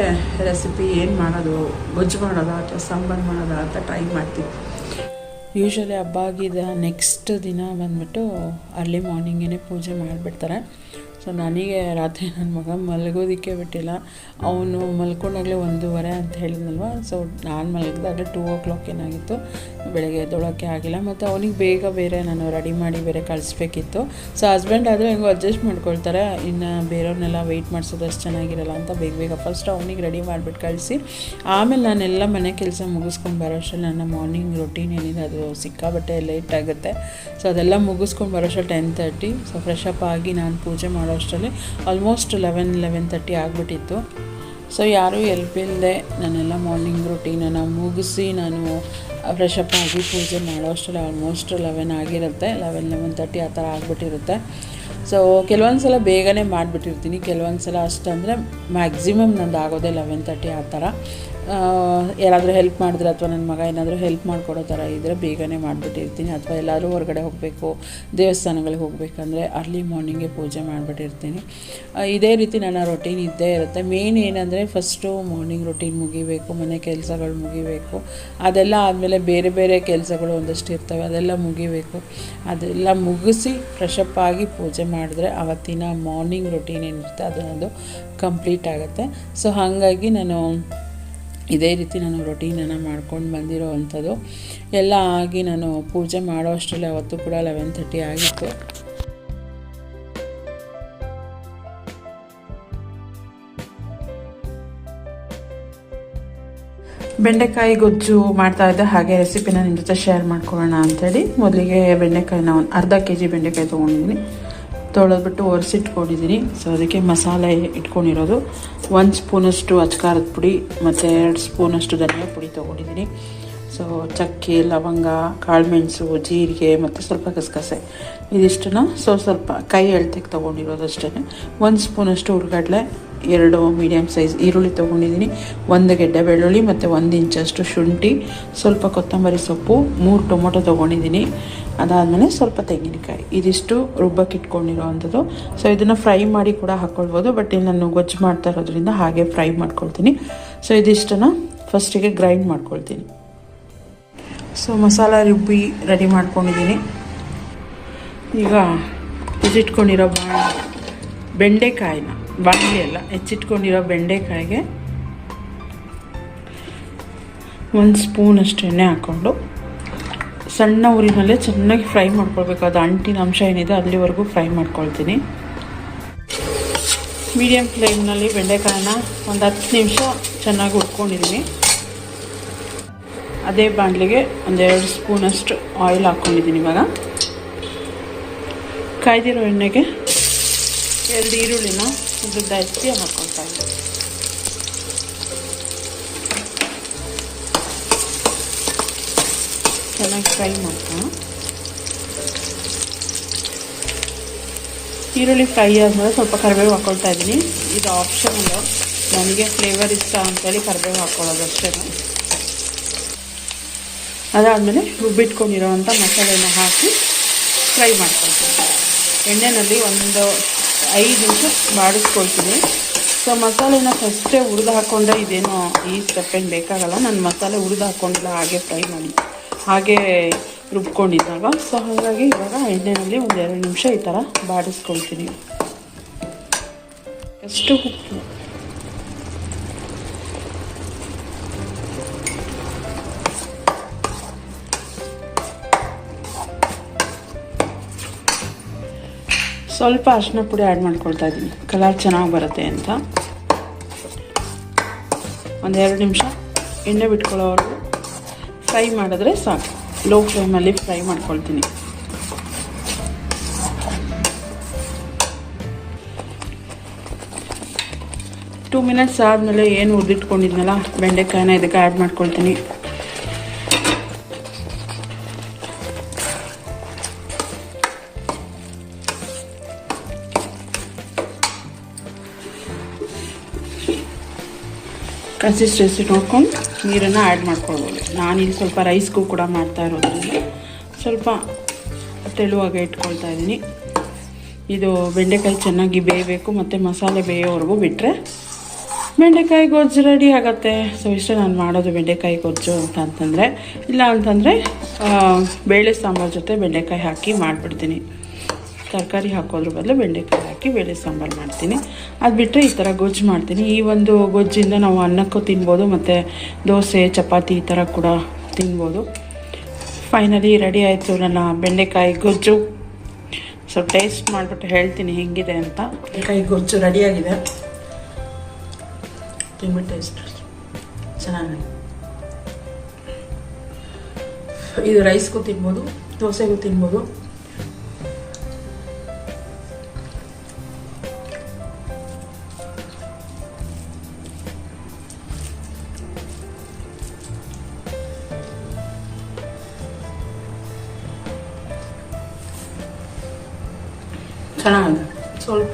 ರೆಸಿಪಿ ಏನು ಮಾಡೋದು, ಗೊಜ್ಜು ಮಾಡೋದಾ ಅಥವಾ ಸಾಂಬಾರು ಮಾಡೋದಾ ಅಂತ ಟ್ರೈ ಮಾಡ್ತೀನಿ. ಯೂಶ್ವಲಿ ಹಬ್ಬ ಆಗಿದ ನೆಕ್ಸ್ಟ್ ದಿನ ಬಂದ್ಬಿಟ್ಟು ಅರ್ಲಿ ಮಾರ್ನಿಂಗೇ ಪೂಜೆ ಮಾಡಿಬಿಡ್ತಾರೆ. ಸೊ ನನಗೆ ರಾತ್ರಿ ನನ್ನ ಮಗ ಮಲಗೋದಿಕ್ಕೆ ಬಿಟ್ಟಿಲ್ಲ. ಅವನು ಮಲ್ಕೊಂಡಾಗಲೇ ಒಂದೂವರೆ ಅಂತ ಹೇಳಿದ್ನಲ್ವ? ಸೊ ನಾನು ಮಲಗಿದಾಗ ಟೂ ಓ ಕ್ಲಾಕ್ ಏನಾಗಿತ್ತು? ಬೆಳಗ್ಗೆ ಎದ್ದೊಳಕ್ಕೆ ಆಗಿಲ್ಲ. ಮತ್ತು ಅವನಿಗೆ ಬೇಗ ಬೇರೆ ನಾನು ರೆಡಿ ಮಾಡಿ ಬೇರೆ ಕಳಿಸ್ಬೇಕಿತ್ತು. ಸೊ ಹಸ್ಬೆಂಡ್ ಆದರೆ ಹೆಂಗೋ ಅಡ್ಜಸ್ಟ್ ಮಾಡ್ಕೊಳ್ತಾರೆ. ಇನ್ನು ಬೇರೆಯವ್ರನ್ನೆಲ್ಲ ವೆಯ್ಟ್ ಮಾಡಿಸೋದು ಅಷ್ಟು ಚೆನ್ನಾಗಿರಲ್ಲ ಅಂತ ಬೇಗ ಬೇಗ ಫಸ್ಟ್ ಅವನಿಗೆ ರೆಡಿ ಮಾಡಿಬಿಟ್ಟು ಕಳಿಸಿ. ಆಮೇಲೆ ನಾನೆಲ್ಲ ಮನೆ ಕೆಲಸ ಮುಗಿಸ್ಕೊಂಡು ಬರೋಷ್ಟರಲ್ಲಿ ನನ್ನ ಮಾರ್ನಿಂಗ್ ರೊಟೀನ್ ಏನಿದೆ ಅದು ಸಿಕ್ಕಾಬಟ್ಟೆ ಲೇಟ್ ಆಗುತ್ತೆ. ಸೊ ಅದೆಲ್ಲ ಮುಗಿಸ್ಕೊಂಡು ಬರೋಷ್ಟು ten thirty so fresh up ಆಗಿ ನಾನು ಪೂಜೆ ಮಾಡೋ ಅಷ್ಟರಲ್ಲಿ ಆಲ್ಮೋಸ್ಟ್ ಲೆವೆನ್ ಲೆವೆನ್ ತರ್ಟಿ ಆಗಿಬಿಟ್ಟಿತ್ತು. ಸೊ ಯಾರೂ ಎಲ್ಪ್ ಇಲ್ಲದೆ ನಾನೆಲ್ಲ ಮಾರ್ನಿಂಗ್ ರೊಟೀನನ್ನು ಮುಗಿಸಿ ನಾನು ಫ್ರೆಶ್ ಅಪ್ ಆಗಿ ಪೂಜೆ ಮಾಡೋ ಅಷ್ಟರಲ್ಲಿ ಆಲ್ಮೋಸ್ಟ್ ಲೆವೆನ್ ಆಗಿರುತ್ತೆ. ಲೆವೆನ್ ಲೆವೆನ್ ತರ್ಟಿ ಆ ಥರ ಆಗಿಬಿಟ್ಟಿರುತ್ತೆ. ಸೊ ಕೆಲವೊಂದು ಸಲ ಬೇಗನೆ ಮಾಡಿಬಿಟ್ಟಿರ್ತೀನಿ. ಕೆಲವೊಂದು ಸಲ ಅಷ್ಟಂದರೆ ಮ್ಯಾಕ್ಸಿಮಮ್ ನಂದು ಆಗೋದೇ ಲೆವೆನ್ ತರ್ಟಿ ಆ ಥರ. ಯಾರಾದರೂ ಹೆಲ್ಪ್ ಮಾಡಿದ್ರೆ ಅಥವಾ ನನ್ನ ಮಗ ಏನಾದರೂ ಹೆಲ್ಪ್ ಮಾಡಿಕೊಡೋ ಥರ ಇದ್ದರೆ ಬೇಗನೆ ಮಾಡಿಬಿಟ್ಟಿರ್ತೀನಿ. ಅಥವಾ ಎಲ್ಲಾದರೂ ಹೊರಗಡೆ ಹೋಗಬೇಕು, ದೇವಸ್ಥಾನಗಳಿಗೆ ಹೋಗಬೇಕಂದ್ರೆ ಅರ್ಲಿ ಮಾರ್ನಿಂಗೇ ಪೂಜೆ ಮಾಡಿಬಿಟ್ಟಿರ್ತೀನಿ. ಇದೇ ರೀತಿ ನನ್ನ ರೊಟೀನ್ ಇದ್ದೇ ಇರುತ್ತೆ. ಮೇನ್ ಏನಂದರೆ ಫಸ್ಟು ಮಾರ್ನಿಂಗ್ ರೊಟೀನ್ ಮುಗಿಬೇಕು, ಮನೆ ಕೆಲಸಗಳು ಮುಗಿಬೇಕು. ಅದೆಲ್ಲ ಆದಮೇಲೆ ಬೇರೆ ಬೇರೆ ಕೆಲಸಗಳು ಒಂದಷ್ಟು ಇರ್ತವೆ, ಅದೆಲ್ಲ ಮುಗಿಬೇಕು. ಅದೆಲ್ಲ ಮುಗಿಸಿ ಫ್ರೆಶಪ್ ಆಗಿ ಪೂಜೆ ಮಾಡಿದ್ರೆ ಆವತ್ತಿನ ಮಾರ್ನಿಂಗ್ ರೊಟೀನ್ ಏನಿರುತ್ತೆ ಅದನ್ನೊಂದು ಕಂಪ್ಲೀಟ್ ಆಗುತ್ತೆ. ಸೊ ಹಾಗಾಗಿ ನಾನು ಇದೇ ರೀತಿ ನಾನು ರೊಟೀನನ್ನು ಮಾಡ್ಕೊಂಡು ಬಂದಿರೋ ಅಂಥದ್ದು. ಎಲ್ಲ ಆಗಿ ನಾನು ಪೂಜೆ ಮಾಡೋ ಅಷ್ಟರಲ್ಲಿ ಅವತ್ತು ಕೂಡ ಲೆವೆನ್ ತರ್ಟಿ ಆಗಿತ್ತು. ಬೆಂಡೆಕಾಯಿ ಗೊಜ್ಜು ಮಾಡ್ತಾ ಇದ್ದೆ. ಹಾಗೆ ರೆಸಿಪಿನ ನಿಮ್ಮ ಜೊತೆ ಶೇರ್ ಮಾಡ್ಕೊಳ್ಳೋಣ ಅಂಥೇಳಿ. ಮೊದಲಿಗೆ ಬೆಂಡೆಕಾಯಿನ ಒಂದು ಅರ್ಧ ಕೆ ಜಿ ಬೆಂಡೆಕಾಯಿ ತೊಗೊಂಡಿದ್ದೀನಿ. ತೊಳೆದ್ಬಿಟ್ಟು ಒರೆಸಿಟ್ಕೊಂಡಿದ್ದೀನಿ ಸೊ ಅದಕ್ಕೆ ಮಸಾಲೆ ಇಟ್ಕೊಂಡಿರೋದು. ಒಂದು ಸ್ಪೂನಷ್ಟು ಅಚ್ಕಾರದ ಪುಡಿ, ಮತ್ತು ಎರಡು ಸ್ಪೂನಷ್ಟು ಧನಿಯಾ ಪುಡಿ ತೊಗೊಂಡಿದ್ದೀನಿ ಸೊ ಚಕ್ಕೆ, ಲವಂಗ, ಕಾಳುಮೆಣಸು, ಜೀರಿಗೆ, ಮತ್ತು ಸ್ವಲ್ಪ ಗಸಗಸೆ. ಇದಿಷ್ಟನ್ನು ಸೊ, ಸ್ವಲ್ಪ ಕೈ ಎಳ್ತಕ್ಕೆ ತೊಗೊಂಡಿರೋದು ಅಷ್ಟೇ. ಒಂದು ಸ್ಪೂನಷ್ಟು ಹುರ್ಗಡ್ಲೆ, ಎರಡು ಮೀಡಿಯಮ್ ಸೈಜ್ ಈರುಳ್ಳಿ ತೊಗೊಂಡಿದ್ದೀನಿ ಒಂದು ಗೆಡ್ಡೆ ಬೆಳ್ಳುಳ್ಳಿ, ಮತ್ತು ಒಂದು ಇಂಚಷ್ಟು ಶುಂಠಿ, ಸ್ವಲ್ಪ ಕೊತ್ತಂಬರಿ ಸೊಪ್ಪು, ಮೂರು ಟೊಮೊಟೊ ತೊಗೊಂಡಿದ್ದೀನಿ ಅದಾದಮೇಲೆ ಸ್ವಲ್ಪ ತೆಂಗಿನಕಾಯಿ. ಇದಿಷ್ಟು ರುಬ್ಬಕ್ಕೆ ಇಟ್ಕೊಂಡಿರೋ ಅಂಥದ್ದು ಸೊ ಇದನ್ನು ಫ್ರೈ ಮಾಡಿ ಕೂಡ ಹಾಕ್ಕೊಳ್ಬೋದು ಬಟ್ ಇಲ್ಲಿ ನಾನು ಗೊಜ್ಜು ಮಾಡ್ತಾ ಇರೋದ್ರಿಂದ ಹಾಗೆ ಫ್ರೈ ಮಾಡ್ಕೊಳ್ತೀನಿ. ಸೊ ಇದಿಷ್ಟನ್ನು ಫಸ್ಟಿಗೆ ಗ್ರೈಂಡ್ ಮಾಡ್ಕೊಳ್ತೀನಿ. ಸೊ ಮಸಾಲ ರುಬ್ಬಿ ರೆಡಿ ಮಾಡ್ಕೊಂಡಿದ್ದೀನಿ. ಈಗ ಹೆಚ್ಚಿಟ್ಕೊಂಡಿರೋ ಬಾ ಬೆಂಡೆಕಾಯಿನ ಬಾಣಲಿ ಅಲ್ಲ ಹೆಚ್ಚಿಟ್ಕೊಂಡಿರೋ ಬೆಂಡೆಕಾಯಿಗೆ ಒಂದು ಸ್ಪೂನಷ್ಟು ಎಣ್ಣೆ ಹಾಕ್ಕೊಂಡು ಸಣ್ಣ ಊರಿನಲ್ಲೇ ಚೆನ್ನಾಗಿ ಫ್ರೈ ಮಾಡ್ಕೊಳ್ಬೇಕು. ಅದು ಅಂಟಿನ ಅಂಶ ಏನಿದೆ ಅಲ್ಲಿವರೆಗೂ ಫ್ರೈ ಮಾಡ್ಕೊಳ್ತೀನಿ. ಮೀಡಿಯಮ್ ಫ್ಲೇಮ್ನಲ್ಲಿ ಬೆಂಡೆಕಾಯನ್ನ ಒಂದು ಹತ್ತು ನಿಮಿಷ ಚೆನ್ನಾಗಿ ಉಟ್ಕೊಂಡಿದ್ದೀನಿ ಅದೇ ಬಾಣಲಿಗೆ ಒಂದೆರಡು ಸ್ಪೂನಷ್ಟು ಆಯಿಲ್ ಹಾಕ್ಕೊಂಡಿದ್ದೀನಿ ಇವಾಗ. ಕಾಯ್ದಿರೋ ಎಣ್ಣೆಗೆ ಎರಡು ಈರುಳ್ಳಿನ ಹೆಚ್ಚಿ ಹಾಕ್ಕೊಳ್ತಾ ಚೆನ್ನಾಗಿ ಫ್ರೈ ಮಾಡ್ತಾ ಈರುಳ್ಳಿ ಫ್ರೈ ಆದಮೇಲೆ ಸ್ವಲ್ಪ ಕರಿಬೇವು ಹಾಕ್ಕೊಳ್ತಾ ಇದ್ದೀನಿ. ಇದು ಆಪ್ಷನಲ್ಲು ನನಗೆ ಫ್ಲೇವರ್ ಇಷ್ಟ ಅಂತೇಳಿ ಕರಿಬೇವು ಹಾಕ್ಕೊಳ್ಳೋದು ಅಷ್ಟೇ. ಅದಾದಮೇಲೆ ರುಬ್ಬಿಟ್ಕೊಂಡಿರೋವಂಥ ಮಸಾಲೆನ ಹಾಕಿ ಫ್ರೈ ಮಾಡ್ಕೊಳ್ತೀನಿ. ಎಣ್ಣೆಯಲ್ಲಿ ಒಂದು ಐದು ನಿಮಿಷ ಬಾಡಿಸ್ಕೊಳ್ತೀನಿ. ಸೊ ಮಸಾಲೆನ ಫಸ್ಟೇ ಹುರಿದು ಹಾಕ್ಕೊಂಡ್ರೆ ಇದೇನೋ ಈ ಸ್ಟೆಪ್ ಏನು ಬೇಕಾಗಲ್ಲ. ನಾನು ಮಸಾಲೆ ಹುರಿದು ಹಾಕ್ಕೊಂಡಿಲ್ಲ ಹಾಗೆ ಫ್ರೈ ಮಾಡಿ. ಹಾಗೆ ರುಬ್ಕೊಂಡಿದ್ದಾಗ ಸೊ ಹಾಗಾಗಿ ಇವಾಗ ಎಣ್ಣೆಯಲ್ಲಿ ಒಂದು ಎರಡು ನಿಮಿಷ ಈ ಥರ ಬಾಡಿಸ್ಕೊಳ್ತೀನಿ. ಎಷ್ಟು ಉಪ್ಪು? ಸ್ವಲ್ಪ ಅರಿಶಿನ ಪುಡಿ ಆ್ಯಡ್ ಮಾಡ್ಕೊಳ್ತಾ ಇದ್ದೀನಿ. ಕಲರ್ ಚೆನ್ನಾಗಿ ಬರುತ್ತೆ ಅಂತ. ಒಂದೆರಡು ನಿಮಿಷ ಎಣ್ಣೆ ಬಿಟ್ಕೊಳ್ಳೋವರೆಗೂ ಫ್ರೈ ಮಾಡಿದ್ರೆ ಸಾಕು. ಲೋ ಫ್ಲೇಮಲ್ಲಿ ಫ್ರೈ ಮಾಡ್ಕೊಳ್ತೀನಿ. ಟೂ ಮಿನಿಟ್ಸ್ ಆದಮೇಲೆ ಏನು ಉದ್ದಿಟ್ಕೊಂಡಿದ್ನಲ್ಲ ಬೆಂಡೆಕಾಯಿನ ಇದಕ್ಕೆ ಆ್ಯಡ್ ಮಾಡ್ಕೊಳ್ತೀನಿ. ಕನ್ಸಿಸ್ಟೆನ್ಸಿ ನೋಡ್ಕೊಂಡು ನೀರನ್ನು ಆ್ಯಡ್ ಮಾಡ್ಕೊಳ್ಬೋದು ನಾನಿಲ್ಲಿ ಸ್ವಲ್ಪ ರೈಸ್ಗೂ ಕೂಡ ಮಾಡ್ತಾ ಇರೋದ್ರಿಂದ ಸ್ವಲ್ಪ ತೆಳುವಾಗ ಇಟ್ಕೊಳ್ತಾ ಇದ್ದೀನಿ. ಇದು ಬೆಂಡೆಕಾಯಿ ಚೆನ್ನಾಗಿ ಬೇಯಬೇಕು, ಮತ್ತು ಮಸಾಲೆ ಬೇಯೋವರೆಗೂ ಬಿಟ್ಟರೆ ಬೆಂಡೆಕಾಯಿ ಗೊಜ್ಜು ರೆಡಿ ಆಗುತ್ತೆ. ಸೊ ಇಷ್ಟೇ ನಾನು ಮಾಡೋದು ಬೆಂಡೆಕಾಯಿ ಗೊಜ್ಜು ಅಂತ ಅಂತಂದರೆ. ಇಲ್ಲ ಅಂತಂದರೆ ಬೇಳೆ ಸಾಂಬಾರು ಜೊತೆ ಬೆಂಡೆಕಾಯಿ ಹಾಕಿ ಮಾಡಿಬಿಡ್ತೀನಿ. ತರಕಾರಿ ಹಾಕೋದ್ರ ಬದಲು ಬೆಂಡೆಕಾಯಿ. ಬೇಳೆ ಸಾಂಬಾರು ಮಾಡ್ತೀನಿ. ಅದು ಬಿಟ್ಟರೆ ಈ ಥರ ಗೊಜ್ಜು ಮಾಡ್ತೀನಿ. ಈ ಒಂದು ಗೊಜ್ಜಿಂದ ನಾವು ಅನ್ನಕ್ಕೂ ತಿನ್ಬೋದು, ಮತ್ತು ದೋಸೆ, ಚಪಾತಿ ಈ ಥರ ಕೂಡ ತಿನ್ಬೋದು. ಫೈನಲಿ ರೆಡಿ ಆಯಿತು ನನ್ನ ಬೆಂಡೆಕಾಯಿ ಗೊಜ್ಜು. ಸೊ ಟೇಸ್ಟ್ ಮಾಡಿಬಿಟ್ಟು ಹೇಳ್ತೀನಿ ಹೆಂಗಿದೆ ಅಂತ. ಬೆಂಡೆಕಾಯಿ ಗೊಜ್ಜು ರೆಡಿಯಾಗಿದೆ ತಿನ್ಬಿಟ್ಟು ಟೇಸ್ಟ್ ಚೆನ್ನಾಗಿದೆ. ಇದು ರೈಸ್ಗೂ ತಿನ್ಬೋದು, ದೋಸೆಗೂ ತಿನ್ಬೋದು.